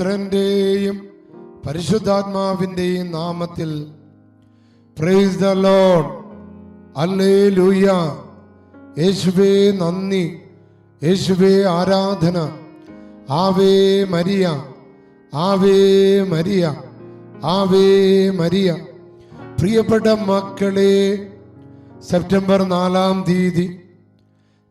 പുത്രന്റെയും പരിശുദ്ധാത്മാവിന്റെയും നാമത്തിൽ praise the load അല്ലേ ലൂയ യേശുവേ നന്ദി. യേശുവേ ആരാധന. ആവേ മരിയ. ആവേ മരിയ. ആവേ മരിയ. പ്രിയപ്പെട്ട മക്കളെ സെപ്റ്റംബർ നാലാം തീയതി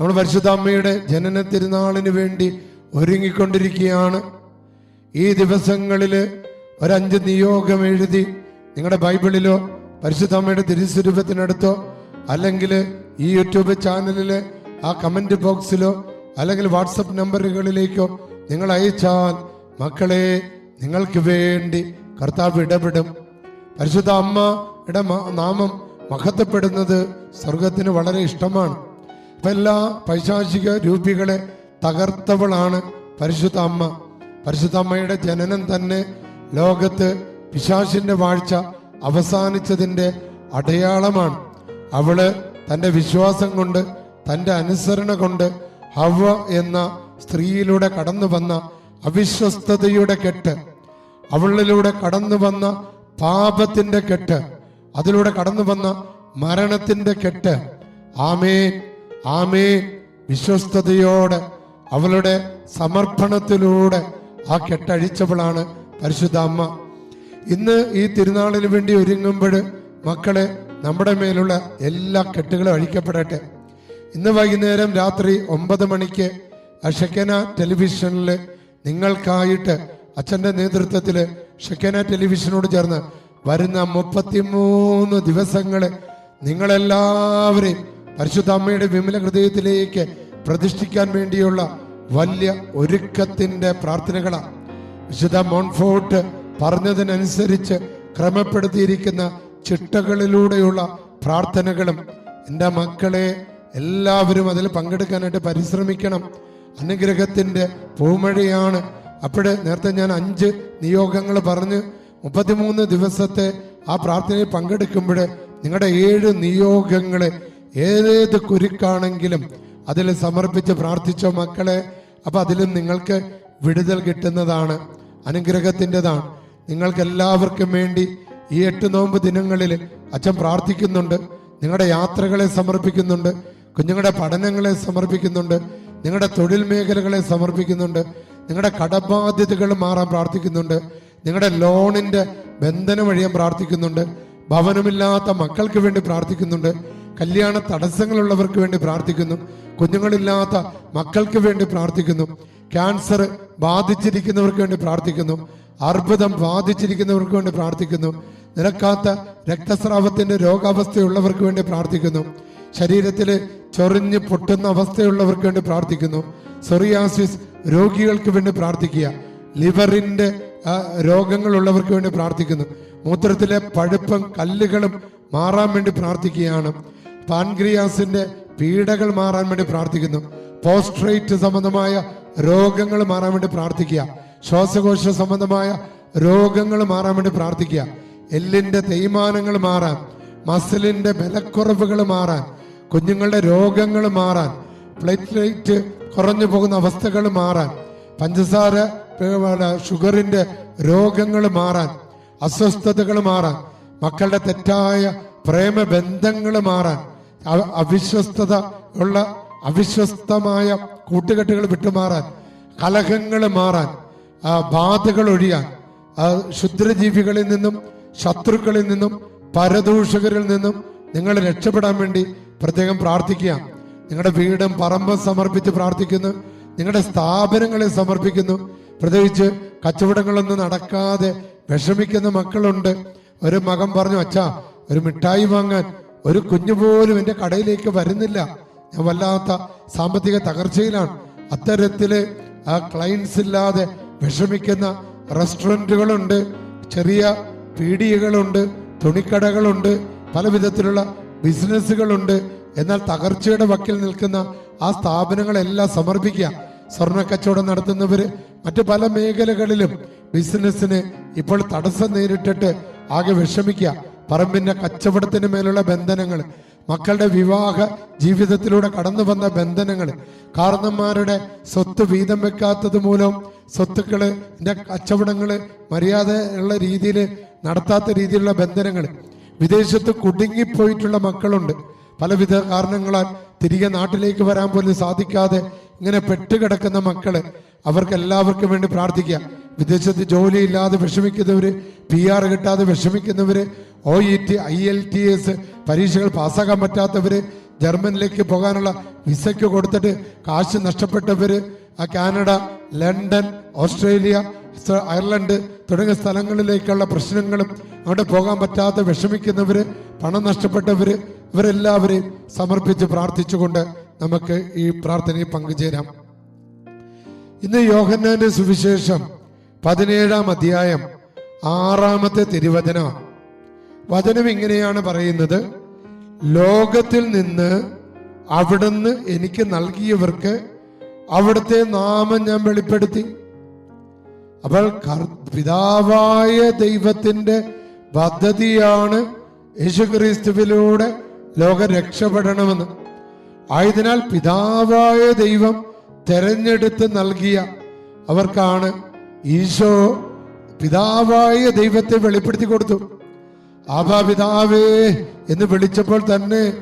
നമ്മൾ പരിശുദ്ധ അമ്മയുടെ ജനന തിരുനാളിന് വേണ്ടി ഒരുങ്ങിക്കൊണ്ടിരിക്കുകയാണ്. ഈ ദിവസങ്ങളിൽ ഒരഞ്ച് നിയോഗം എഴുതി നിങ്ങളുടെ ബൈബിളിലോ പരിശുദ്ധമ്മയുടെ തിരുസ്വരൂപത്തിനടുത്തോ അല്ലെങ്കിൽ ഈ യൂട്യൂബ് ചാനലിലെ ആ കമന്റ് ബോക്സിലോ അല്ലെങ്കിൽ വാട്സപ്പ് നമ്പറുകളിലേക്കോ നിങ്ങൾ അയച്ചാൽ മക്കളെ നിങ്ങൾക്ക് വേണ്ടി കർത്താവ് ഇടപെടും. പരിശുദ്ധ അമ്മയുടെ നാമം മഹത്വപ്പെടുന്നത് സ്വർഗത്തിന് വളരെ ഇഷ്ടമാണ്. അപ്പം എല്ലാ പൈശാചിക രൂപികളെ തകർത്തവളാണ് പരിശുദ്ധ അമ്മ. പരിശുദ്ധ അമ്മയുടെ ജനനം തന്നെ ലോകത്ത് പിശാശിന്റെ വാഴ്ച അവസാനിച്ചതിന്റെ അടയാളമാണ്. അവൾ തന്റെ വിശ്വാസം കൊണ്ട് തന്റെ അനുസരണ കൊണ്ട് ഹവ എന്ന സ്ത്രീയിലൂടെ കടന്നു വന്ന അവിശ്വസ്തതയുടെ കെട്ട് അവളിലൂടെ കടന്നു വന്ന പാപത്തിന്റെ കെട്ട് അതിലൂടെ കടന്നു വന്ന മരണത്തിന്റെ കെട്ട്. ആമേ ആമേ വിശ്വസ്തയോടെ അവളുടെ സമർപ്പണത്തിലൂടെ ആ കെട്ടഴിച്ചവളാണ് പരിശുദ്ധ അമ്മ. ഇന്ന് ഈ തിരുനാളിന് വേണ്ടി ഒരുങ്ങുമ്പോൾ മക്കളെ നമ്മുടെ മേലുള്ള എല്ലാ കെട്ടുകളും അഴിക്കപ്പെടട്ടെ. ഇന്ന് വൈകുന്നേരം രാത്രി ഒമ്പത് മണിക്ക് ഷെക്കന ടെലിവിഷനിൽ നിങ്ങൾക്കായിട്ട് അച്ഛന്റെ നേതൃത്വത്തിൽ ഷെക്കന ടെലിവിഷനോട് ചേർന്ന് വരുന്ന മുപ്പത്തിമൂന്ന് ദിവസങ്ങൾ നിങ്ങളെല്ലാവരെയും പരിശുദ്ധ അമ്മയുടെ വിമല ഹൃദയത്തിലേക്ക് പ്രതിഷ്ഠിക്കാൻ വേണ്ടിയുള്ള വലിയ ഒരുക്കത്തിന്റെ പ്രാർത്ഥനകളാണ്. വിശുദ്ധ മോൺഫോർട്ട് പറഞ്ഞതിനനുസരിച്ച് ക്രമപ്പെടുത്തിയിരിക്കുന്ന ചിട്ടകളിലൂടെയുള്ള പ്രാർത്ഥനകളും എന്റെ മക്കളെ എല്ലാവരും അതിൽ പങ്കെടുക്കാനായിട്ട് പരിശ്രമിക്കണം. അനുഗ്രഹത്തിന്റെ പൂമഴയാണ്. അപ്പോഴ് നേരത്തെ ഞാൻ അഞ്ച് നിയോഗങ്ങൾ പറഞ്ഞ് മുപ്പത്തിമൂന്ന് ദിവസത്തെ ആ പ്രാർത്ഥനയിൽ പങ്കെടുക്കുമ്പോൾ നിങ്ങളുടെ ഏഴ് നിയോഗങ്ങളെ ഏതേത് കുരുക്കാണെങ്കിലും അതിൽ സമർപ്പിച്ച് പ്രാർത്ഥിച്ചോ മക്കളെ. അപ്പൊ അതിലും നിങ്ങൾക്ക് വിടുതൽ കിട്ടുന്നതാണ്. അനുഗ്രഹത്തിന്റെതാണ്. നിങ്ങൾക്ക് എല്ലാവർക്കും വേണ്ടി ഈ എട്ട് നോമ്പ് ദിനങ്ങളിൽ അച്ഛൻ പ്രാർത്ഥിക്കുന്നുണ്ട്. നിങ്ങളുടെ യാത്രകളെ സമർപ്പിക്കുന്നുണ്ട്. കുഞ്ഞുങ്ങളുടെ പഠനങ്ങളെ സമർപ്പിക്കുന്നുണ്ട്. നിങ്ങളുടെ തൊഴിൽ മേഖലകളെ സമർപ്പിക്കുന്നുണ്ട്. നിങ്ങളുടെ കടബാധ്യതകൾ മാറാൻ പ്രാർത്ഥിക്കുന്നുണ്ട്. നിങ്ങളുടെ ലോണിന്റെ ബന്ധനം വഴിയാൻ പ്രാർത്ഥിക്കുന്നുണ്ട്. ഭവനമില്ലാത്ത മക്കൾക്ക് വേണ്ടി പ്രാർത്ഥിക്കുന്നുണ്ട്. കല്യാണ തടസ്സങ്ങളുള്ളവർക്ക് വേണ്ടി പ്രാർത്ഥിക്കുന്നു. കുഞ്ഞുങ്ങളില്ലാത്ത മക്കൾക്ക് വേണ്ടി പ്രാർത്ഥിക്കുന്നു. ക്യാൻസർ ബാധിച്ചിരിക്കുന്നവർക്ക് വേണ്ടി പ്രാർത്ഥിക്കുന്നു. അർബുദം ബാധിച്ചിരിക്കുന്നവർക്ക് വേണ്ടി പ്രാർത്ഥിക്കുന്നു. നിരക്കാത്ത രക്തസ്രാവത്തിന്റെ രോഗാവസ്ഥയുള്ളവർക്ക് വേണ്ടി പ്രാർത്ഥിക്കുന്നു. ശരീരത്തിൽ ചൊറിഞ്ഞ് പൊട്ടുന്ന അവസ്ഥയുള്ളവർക്ക് വേണ്ടി പ്രാർത്ഥിക്കുന്നു. സൊറിയാസിസ് രോഗികൾക്ക് വേണ്ടി പ്രാർത്ഥിക്കുക. ലിവറിന്റെ രോഗങ്ങളുള്ളവർക്ക് വേണ്ടി പ്രാർത്ഥിക്കുന്നു. മൂത്രത്തിലെ പഴുപ്പും കല്ലുകളും മാറാൻ വേണ്ടി പ്രാർത്ഥിക്കുകയാണ്. പാൻക്രിയാസിന്റെ പീഡകൾ മാറാൻ വേണ്ടി പ്രാർത്ഥിക്കുന്നു. പോസ്ട്രേറ്റ് സംബന്ധമായ രോഗങ്ങൾ മാറാൻ വേണ്ടി പ്രാർത്ഥിക്കുക. ശ്വാസകോശ സംബന്ധമായ രോഗങ്ങൾ മാറാൻ വേണ്ടി പ്രാർത്ഥിക്കുക. എല്ലിന്റെ തേയ്മാനങ്ങൾ മാറാൻ മസിലിന്റെ ബലക്കുറവുകൾ മാറാൻ കുഞ്ഞുങ്ങളുടെ രോഗങ്ങൾ മാറാൻ പ്ലേറ്റ്ലേറ്റ് കുറഞ്ഞു പോകുന്ന അവസ്ഥകൾ മാറാൻ പഞ്ചസാര ഷുഗറിന്റെ രോഗങ്ങൾ മാറാൻ അസ്വസ്ഥതകൾ മാറാൻ മക്കളുടെ തെറ്റായ പ്രേമബന്ധങ്ങൾ മാറാൻ അവിശ്വസ്തത ഉള്ള അവിശ്വസ്തമായ കൂട്ടുകെട്ടുകൾ വിട്ടുമാറാൻ കലഹങ്ങൾ മാറാൻ ബാധകൾ ഒഴിയാൻ ആ, ക്ഷുദ്രജീവികളിൽ നിന്നും ശത്രുക്കളിൽ നിന്നും പരദൂഷകരിൽ നിന്നും നിങ്ങൾ രക്ഷപ്പെടാൻ വേണ്ടി പ്രത്യേകം പ്രാർത്ഥിക്കുക നിങ്ങളുടെ വീടും പറമ്പും സമർപ്പിച്ച് പ്രാർത്ഥിക്കുന്നു. നിങ്ങളുടെ സ്ഥാപനങ്ങളെ സമർപ്പിക്കുന്നു. പ്രത്യേകിച്ച് കച്ചവടങ്ങളൊന്നും നടക്കാതെ വിഷമിക്കുന്ന മക്കളുണ്ട്. ഒരു മകൻ പറഞ്ഞു അച്ഛാ ഒരു മിഠായി വാങ്ങാൻ ഒരു കുഞ്ഞു പോലും എന്റെ കടയിലേക്ക് വരുന്നില്ല. ഞാൻ വല്ലാത്ത സാമ്പത്തിക തകർച്ചയിലാണ്. അത്തരത്തിൽ ആ ക്ലയൻസ് ഇല്ലാതെ വിഷമിക്കുന്ന റെസ്റ്റോറന്റുകളുണ്ട് ചെറിയ പീടികകളുണ്ട് തുണിക്കടകളുണ്ട് പല വിധത്തിലുള്ള ബിസിനസ്സുകളുണ്ട്. എന്നാൽ തകർച്ചയുടെ വക്കിൽ നിൽക്കുന്ന ആ സ്ഥാപനങ്ങളെല്ലാം സമർപ്പിക്കുക. സ്വർണ കച്ചവടം നടത്തുന്നവര് മറ്റു പല മേഖലകളിലും ബിസിനസ്സിന് ഇപ്പോൾ തടസ്സം നേരിട്ടിട്ട് ആകെ വിഷമിക്കുക. പറമ്പിന്റെ കച്ചവടത്തിന് മേലുള്ള ബന്ധനങ്ങൾ മക്കളുടെ വിവാഹ ജീവിതത്തിലൂടെ കടന്നു വന്ന ബന്ധനങ്ങൾ കാരണന്മാരുടെ സ്വത്ത് വീതം വെക്കാത്തത് മൂലം സ്വത്തുക്കൾ കച്ചവടങ്ങൾ മര്യാദ ഉള്ള രീതിയിൽ നടത്താത്ത രീതിയിലുള്ള ബന്ധനങ്ങൾ. വിദേശത്ത് കുടുങ്ങിപ്പോയിട്ടുള്ള മക്കളുണ്ട്. പലവിധ കാരണങ്ങളാൽ തിരികെ നാട്ടിലേക്ക് വരാൻ പോലും സാധിക്കാതെ ഇങ്ങനെ പെട്ടുകിടക്കുന്ന മക്കൾ അവർക്ക് എല്ലാവർക്കും വേണ്ടി പ്രാർത്ഥിക്കുക. വിദേശത്ത് ജോലിയില്ലാതെ വിഷമിക്കുന്നവര് പി ആർ കിട്ടാതെ വിഷമിക്കുന്നവര് O E T I L T S പരീക്ഷകൾ പാസ്സാക്കാൻ പറ്റാത്തവര് ജർമ്മനിലേക്ക് പോകാനുള്ള വിസയ്ക്ക് കൊടുത്തിട്ട് കാശ് നഷ്ടപ്പെട്ടവര് ആ കാനഡ ലണ്ടൻ ഓസ്ട്രേലിയ അയർലൻഡ് തുടങ്ങിയ സ്ഥലങ്ങളിലേക്കുള്ള പ്രശ്നങ്ങളും അവിടെ പോകാൻ പറ്റാതെ വിഷമിക്കുന്നവര് പണം നഷ്ടപ്പെട്ടവര് ഇവരെല്ലാവരെയും സമർപ്പിച്ച് പ്രാർത്ഥിച്ചുകൊണ്ട് നമുക്ക് ഈ പ്രാർത്ഥനയിൽ പങ്കുചേരാം. ഇന്ന് യോഹന്നാന്റെ സുവിശേഷം പതിനേഴാം അധ്യായം ആറാമത്തെ തിരുവചനം വചനം ഇങ്ങനെയാണ് പറയുന്നത്. ലോകത്തിൽ നിന്ന് അവിടുന്ന് എനിക്ക് നൽകിയവർക്ക് അവിടുത്തെ നാമം ഞാൻ വെളിപ്പെടുത്തി. അപ്പോൾ പിതാവായ ദൈവത്തിന്റെ പദ്ധതിയാണ് യേശുക്രിസ്തുവിലൂടെ ലോകം രക്ഷപ്പെടണമെന്ന് ആയതിനാൽ പിതാവായ ദൈവം തെരഞ്ഞെടുത്ത് നൽകിയ അവർക്കാണ് ഈശോ പിതാവായ ദൈവത്തെ വെളിപ്പെടുത്തി കൊടുത്തു. ആഭാ പിതാവേ എന്ന് വിളിച്ചപ്പോൾ തന്നെ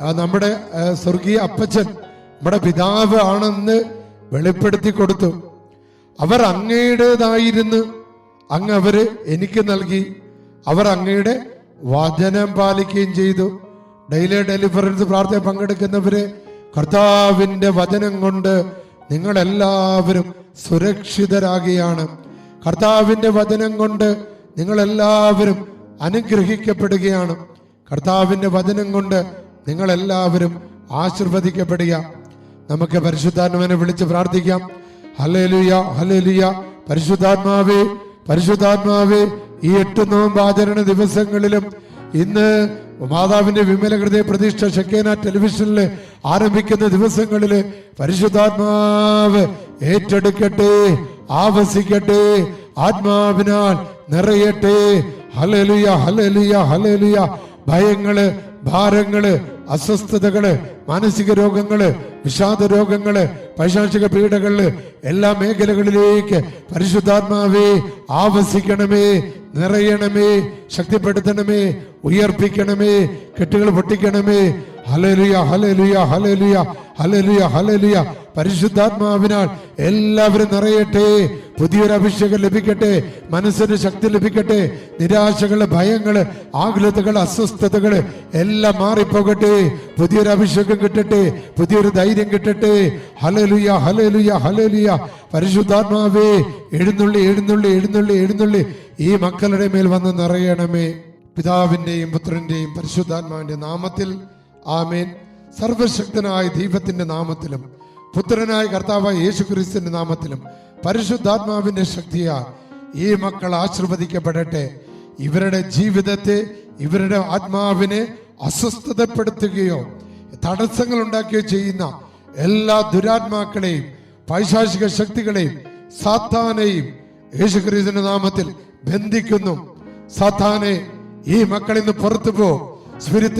നമ്മുടെ സ്വർഗീയ അപ്പച്ചൻ നമ്മുടെ പിതാവ് ആണെന്ന് വെളിപ്പെടുത്തി കൊടുത്തു. അവർ അങ്ങയുടേതായിരുന്നു. അങ്ങ് അവർ എനിക്ക് നൽകി. അവർ അങ്ങയുടെ വചനം പാലിക്കുകയും ചെയ്തു. ഡെയിലി ഡെലിവറൻസ് പ്രാർത്ഥന പങ്കെടുക്കുന്നവര് കർത്താവിന്റെ വചനം കൊണ്ട് നിങ്ങളെല്ലാവരും സുരക്ഷിതരാകുകയാണ്. കർത്താവിന്റെ വചനം കൊണ്ട് നിങ്ങളെല്ലാവരും അനുഗ്രഹിക്കപ്പെടുകയാണ്. കർത്താവിന്റെ വചനം കൊണ്ട് നിങ്ങളെല്ലാവരും ആശീർവദിക്കപ്പെടുക. നമുക്ക് പരിശുദ്ധാത്മാവിനെ വിളിച്ച് പ്രാർത്ഥിക്കാം. ഹല്ലേലൂയ ഹല്ലേലൂയ. പരിശുദ്ധാത്മാവേ പരിശുദ്ധാത്മാവേ ഈ എട്ട് നോമ്പ് ആചരണ ദിവസങ്ങളിലും ഇന്ന് മാതാവിന്റെ വിമല ഹൃദയ പ്രതിഷ്ഠ ഷക്കേന ടെലിവിഷനിൽ ആരംഭിക്കുന്ന ദിവസങ്ങളിൽ പരിശുദ്ധാത്മാവ് ഏറ്റെടുക്കട്ടെ ആവസിക്കട്ടെ ആത്മാവിനാൽ നിറയട്ടെ ഹലലുയ ഹലലുയ ഹലലുയ ഭയങ്ങൾ ഭാരങ്ങൾ അസ്വസ്ഥതകൾ മാനസിക രോഗങ്ങൾ വിഷാദ രോഗങ്ങൾ പൈശാചിക പീഡകൾ എല്ലാ മേഖലകളിലേക്ക് പരിശുദ്ധാത്മാവേ ആവസിക്കണമേ നിറയണമേ ശക്തിപ്പെടുത്തണമേ ഉയർപ്പിക്കണമേ കെട്ടുകൾ പൊട്ടിക്കണമേ. ഹലലുയ ഹലലുയ ഹലലുയ ഹലലുയ ഹലലുയ പരിശുദ്ധാത്മാവിനാൽ എല്ലാവരും നിറയട്ടെ. പുതിയൊരു അഭിഷേകം ലഭിക്കട്ടെ. മനസ്സിന് ശക്തി ലഭിക്കട്ടെ. നിരാശകൾ ഭയങ്ങൾ ആകുലതകൾ അസ്വസ്ഥതകൾ എല്ലാം മാറിപ്പോകട്ടെ. പുതിയൊരു അഭിഷേകം കിട്ടട്ടെ. പുതിയൊരു ധൈര്യം കിട്ടട്ടെ. ഹലലുയ ഹലലുയ ഹലലുയ പരിശുദ്ധാത്മാവേ എഴുന്നള്ളി എഴുന്നള്ളി എഴുന്നള്ളി എഴുന്നള്ളി. ഈ മക്കളുടെ മേൽ വന്ന് നിറയണമേ. പിതാവിന്റെയും പുത്രന്റെയും പരിശുദ്ധാത്മാവിന്റെ നാമത്തിൽ. ആമേൻ. സർവശക്തനായ ദൈവത്തിന്റെ നാമത്തിലും പുത്രനായ കർത്താവ് യേശു ക്രിസ്തുവിന്റെ നാമത്തിലും പരിശുദ്ധാത്മാവിന്റെ ശക്തിയാ ഈ മക്കൾ ആശീർവദിക്കപ്പെടട്ടെ. ഇവരുടെ ജീവിതത്തെ ഇവരുടെ ആത്മാവിനെ അസ്വസ്ഥതപ്പെടുത്തുകയോ തടസ്സങ്ങൾ ഉണ്ടാക്കുകയോ ചെയ്യുന്ന എല്ലാ ദുരാത്മാക്കളെയും പൈശാചിക ശക്തികളെയും സാത്താനെയും യേശുക്രിസ്തുവിന്റെ നാമത്തിൽ ബന്ധിക്കുന്നു. സാത്താനെ ഈ മക്കളിൽ നിന്ന് പുറത്തു പോ.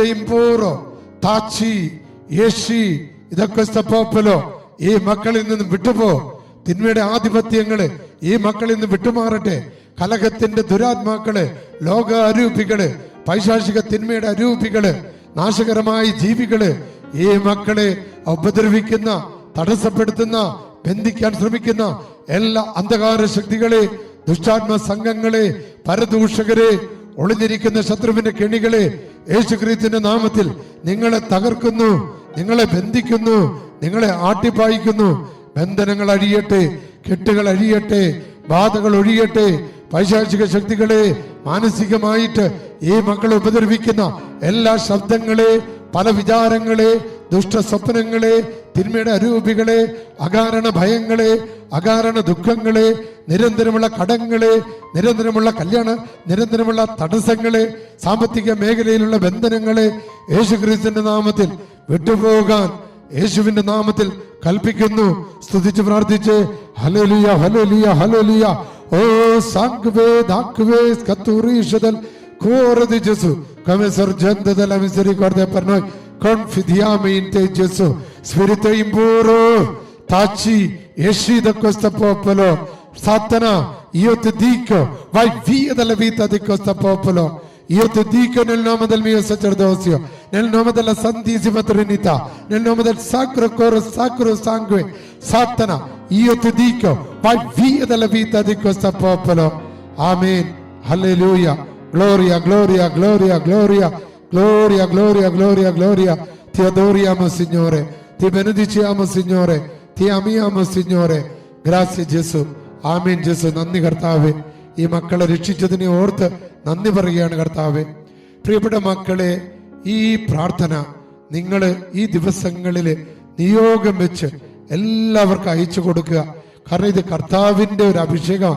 ഇമ്പോറോ താച്ചി യേശി ഇതൊക്കെ സ്തപ്പോപ്പലോ ഈ മക്കളിൽ നിന്ന് വിട്ടുപോ. തിന്മയുടെ ആധിപത്യങ്ങൾ ഈ മക്കളിൽ നിന്ന് വിട്ടുമാറട്ടെ. കലഹത്തിന്റെ ദുരാത്മാക്കൾ ലോക അരൂപികൾ പൈശാചിക തിന്മയുടെ അരൂപികൾ നാശകരമായ ജീവികൾ ഈ മക്കളെ ഉപദ്രവിക്കുന്ന തടസ്സപ്പെടുത്തുന്ന ബന്ധിക്കാൻ ശ്രമിക്കുന്ന എല്ലാ അന്ധകാര ശക്തികളെ ദുഷ്ടാത്മ സംഘങ്ങളെ പരദൂഷകരെ ഒളിഞ്ഞിരിക്കുന്ന ശത്രുവിന്റെ കെണികളെ യേശുക്രീത്തിന്റെ നാമത്തിൽ നിങ്ങളെ തകർക്കുന്നു. നിങ്ങളെ ബന്ധിക്കുന്നു നിങ്ങളെ ആട്ടിപ്പായിക്കുന്നു. ബന്ധനങ്ങൾ അഴിയട്ടെ കെട്ടുകൾ അഴിയട്ടെ ബാധകൾ ഒഴിയട്ടെ. പൈശാചിക ശക്തികളെ മാനസികമായിട്ട് ഈ മക്കളെ ഉപദ്രവിക്കുന്ന എല്ലാ ശബ്ദങ്ങളെ പല വിചാരങ്ങളെ ദുഷ്ട സ്വപ്നങ്ങളെ തിന്മയുടെ അരൂപികളെ അകാരണ ഭയങ്ങളെ അകാരണ ദുഃഖങ്ങളെ നിരന്തരമുള്ള കടങ്ങളെ നിരന്തരമുള്ള കല്യാണ നിരന്തരമുള്ള തടസ്സങ്ങളെ സാമ്പത്തിക മേഖലയിലുള്ള ബന്ധനങ്ങളെ യേശുക്രിസ്തുവിന്റെ നാമത്തിൽ വിട്ടുപോകാൻ യേശുവിന്റെ നാമത്തിൽ കൽപ്പിക്കുന്നു. സ്തുതിച്ച് പ്രാർത്ഥിച്ച് ഹലോലിയ ഹലോലിയ ഹലോലിയ ഓ സാങ്ക്വേ ദാക്വേ Coro di Gesù, come sorgente della misericordia confidiamo in te Gesù, Spirito impuro, taci, esci da questo popolo, Satana, io ti dico, vai via dalla vita di questo popolo, io ti dico nel nome del mio sacerdozio, nel nome della Santissima Trinità, nel nome del Sacro Coro, Sacro Sangue, Satana, io ti dico, vai via dalla vita di questo popolo. Amen. Alleluia. Gloria, gloria, gloria, gloria, gloria, gloria, gloria, gloria. Ti adoriamo, Signore. Ti benediciamo, Signore. Ti amiamo, Signore. Grazie, Gesù. ആമീൻ ജേസു നന്ദി കർത്താവെ ഈ മക്കളെ രക്ഷിച്ചതിനെ ഓർത്ത് നന്ദി പറയുകയാണ് കർത്താവെ പ്രിയപ്പെട്ട മക്കളെ ഈ പ്രാർത്ഥന നിങ്ങൾ ഈ ദിവസങ്ങളിൽ നിയോഗം വെച്ച് എല്ലാവർക്കും അയച്ചു കൊടുക്കുക കാരണം ഇത് കർത്താവിന്റെ ഒരു അഭിഷേകം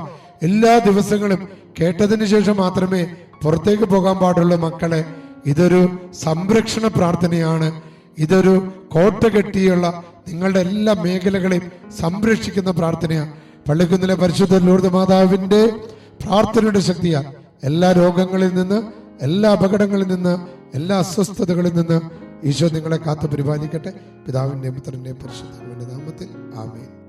എല്ലാ ദിവസങ്ങളും കേട്ടതിന് ശേഷം മാത്രമേ പുറത്തേക്ക് പോകാൻ പാടുള്ളൂ മക്കളെ ഇതൊരു സംരക്ഷണ പ്രാർത്ഥനയാണ്. ഇതൊരു കോട്ട കെട്ടിയുള്ള നിങ്ങളുടെ എല്ലാ മേഖലകളെയും സംരക്ഷിക്കുന്ന പ്രാർത്ഥനയാണ് പള്ളിക്കുന്നിലെ പരിശുദ്ധ ലൂർദ് മാതാവിന്റെ പ്രാർത്ഥനയുടെ ശക്തിയാണ് എല്ലാ രോഗങ്ങളിൽ നിന്ന് എല്ലാ അപകടങ്ങളിൽ നിന്ന് എല്ലാ അസ്വസ്ഥതകളിൽ നിന്ന് ഈശോ നിങ്ങളെ കാത്തു പരിപാലിക്കട്ടെ പിതാവിന്റെയും പുത്രന്റെയും പരിശുദ്ധ നാമത്തിൽ. ആമേൻ.